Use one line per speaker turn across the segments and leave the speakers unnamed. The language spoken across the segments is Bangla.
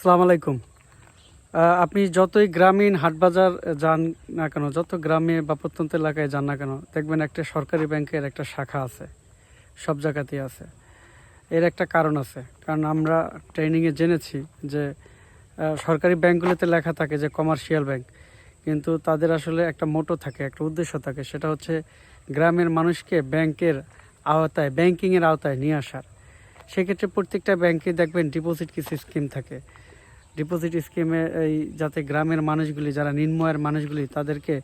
সালাম আলাইকুম। আপনি যতই গ্রামীণ হাটবাজার যান না কেন, যত গ্রামে বা প্রত্যন্ত এলাকায় যান না কেন, দেখবেন একটা সরকারি ব্যাংকের একটা শাখা আছে, সব জায়গাতেই আছে। এর একটা কারণ আছে, কারণ আমরা ট্রেনিংয়ে জেনেছি যে সরকারি ব্যাংকগুলোতে লেখা থাকে যে কমার্শিয়াল ব্যাংক কিন্তু তাদের আসলে একটা মোটো থাকে, একটা উদ্দেশ্য থাকে, সেটা হচ্ছে গ্রামের মানুষকে ব্যাংকের আওতায় ব্যাংকিংয়ের আওতায় নিয়ে আসার। সেক্ষেত্রে প্রত্যেকটা ব্যাংকে দেখবেন ডিপোজিট কিছু স্কিম থাকে। ডিপোজিট স্কিমে এই যাতে গ্রামের মানুষগুলি, যারা নিম্নয়ের মানুষগুলি, তাদেরকে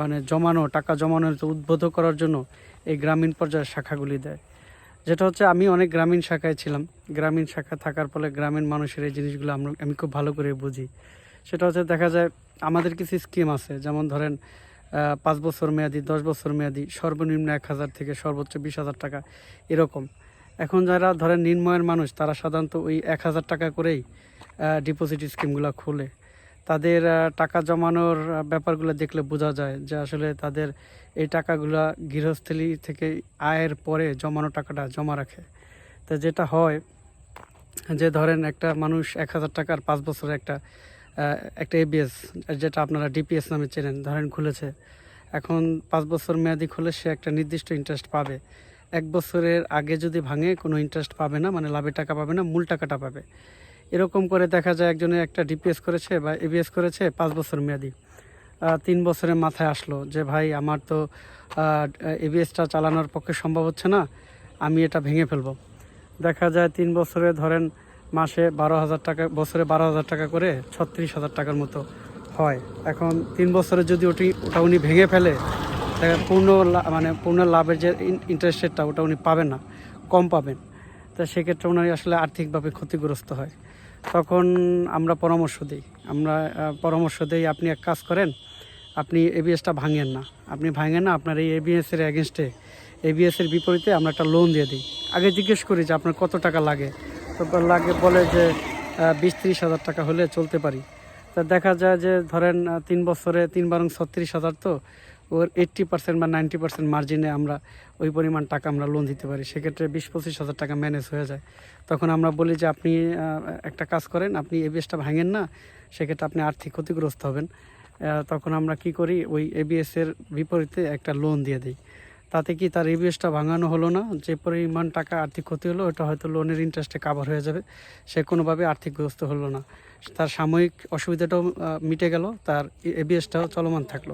মানে জমানো, টাকা জমানোর যে উদ্বুদ্ধ করার জন্য এই গ্রামীণ পর্যায়ের শাখাগুলি দেয়। যেটা হচ্ছে আমি অনেক গ্রামীণ শাখায় ছিলাম। গ্রামীণ শাখা থাকার ফলে গ্রামীণ মানুষের এই জিনিসগুলো আমরা, আমি খুব ভালো করে বুঝি। সেটা হচ্ছে দেখা যায় আমাদের কিছু স্কিম আছে, যেমন ধরেন পাঁচ বছর মেয়াদি, দশ বছর মেয়াদি, সর্বনিম্ন এক হাজার থেকে সর্বোচ্চ বিশ হাজার টাকা, এরকম। এখন যারা ধরেন নিম্নয়ের মানুষ, তারা সাধারণত ওই এক হাজার টাকা করেই ডিপোজিট স্কিমগুলো খোলে। তাদের টাকা জমানোর ব্যাপারগুলো দেখলে বোঝা যায় যে আসলে তাদের এই টাকাগুলো গৃহস্থলী থেকে আয়ের পরে জমানো টাকাটা জমা রাখে। তো যেটা হয় যে ধরেন একটা মানুষ এক হাজার টাকার পাঁচ বছরে একটা একটা এবিএস যেটা আপনারা ডিপিএস নামে চেনেন, ধরেন খুলেছে। এখন পাঁচ বছর মেয়াদি খুলে সে একটা নির্দিষ্ট ইন্টারেস্ট পাবে। এক বছরের আগে যদি ভাঙে, কোনো ইন্টারেস্ট পাবে না মানে লাভের টাকা পাবে না, মূল টাকাটা পাবে। এরকম করে দেখা যায় একজনের একটা ডিপিএস করেছে বা এবিএস করেছে, পাঁচ বছর মেয়াদি। তিন বছরের মাথায় আসলো যে, ভাই, আমার তো এবিএসটা চালানোর পক্ষে সম্ভব হচ্ছে না, আমি এটা ভেঙে ফেলব। দেখা যায় তিন বছরে ধরেন মাসে বারো হাজার টাকা, বছরে বারো হাজার টাকা করে ছত্রিশ হাজার টাকার মতো হয়। এখন তিন বছরে যদি ওটি, ওটা উনি ভেঙে ফেলে পূর্ণ মানে পূর্ণ লাভের যে ইন্টারেস্ট রেটটা ওটা উনি পাবেন না, কম পাবেন। তা সেক্ষেত্রে উনি আসলে আর্থিকভাবে ক্ষতিগ্রস্ত হয়। তখন আমরা পরামর্শ দিই। আমরা পরামর্শ দিই, আপনি এক কাজ করেন, আপনি এবিএসটা ভাঙেন না। আপনি ভাঙেন না, আপনার এই এবিএসের এগেনস্টে এবিএসের বিপরীতে আমরা একটা লোন দিয়ে দিই। আগে জিজ্ঞেস করি যে আপনার কত টাকা লাগে? তো লাগে বলে যে বিশ ত্রিশ হাজার টাকা হলে চলতে পারি। তা দেখা যায় যে ধরেন তিন বছরে তিন বারং ছত্রিশ হাজার তো ওর এইট্টি পার্সেন্ট বা নাইনটি পার্সেন্ট মার্জিনে আমরা ওই পরিমাণ টাকা আমরা লোন দিতে পারি। সেক্ষেত্রে বিশ পঁচিশ হাজার টাকা ম্যানেজ হয়ে যায়। তখন আমরা বলি যে, আপনি একটা কাজ করেন, আপনি এবিএসটা ভাঙেন না, সেক্ষেত্রে আপনি আর্থিক ক্ষতিগ্রস্ত হবেন। তখন আমরা কি করি, ওই এবিএস এর বিপরীতে একটা লোন দিয়ে দিই। তাতে কি তার এবিএসটা ভাঙানো হলো না, যে পরিমাণ টাকা আর্থিক ক্ষতি হলো, ওটা হয়তো লোনের ইন্টারেস্টে কাভার হয়ে যাবে। সে কোনোভাবে আর্থিকগ্রস্ত হলো না। তার সাময়িক অসুবিধাটাও মিটে গেল, তার এবিএসটাও চলমান থাকল।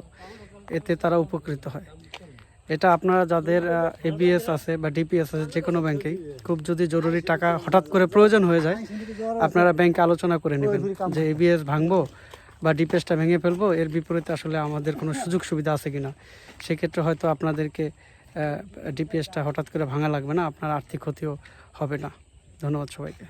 এতে তারা উপকৃত হয়। এটা আপনারা যাদের এবিএস আছে বা ডিপিএস আছে যে কোনো ব্যাংকেই, খুব যদি জরুরি টাকা হঠাৎ করে প্রয়োজন হয়ে যায়, আপনারা ব্যাংকে আলোচনা করে নেবেন যে এবিএস ভাঙবো বা ডিপিএসটা ভেঙে ফেলব, এর বিপরীতে আসলে আমাদের কোনো সুযোগ সুবিধা আছে কিনা। সেক্ষেত্রে হয়তো আপনাদেরকে ডিপিএসটা হঠাৎ করে ভাঙা লাগবে না, আপনার আর্থিক ক্ষতিও হবে না। ধন্যবাদ সবাইকে।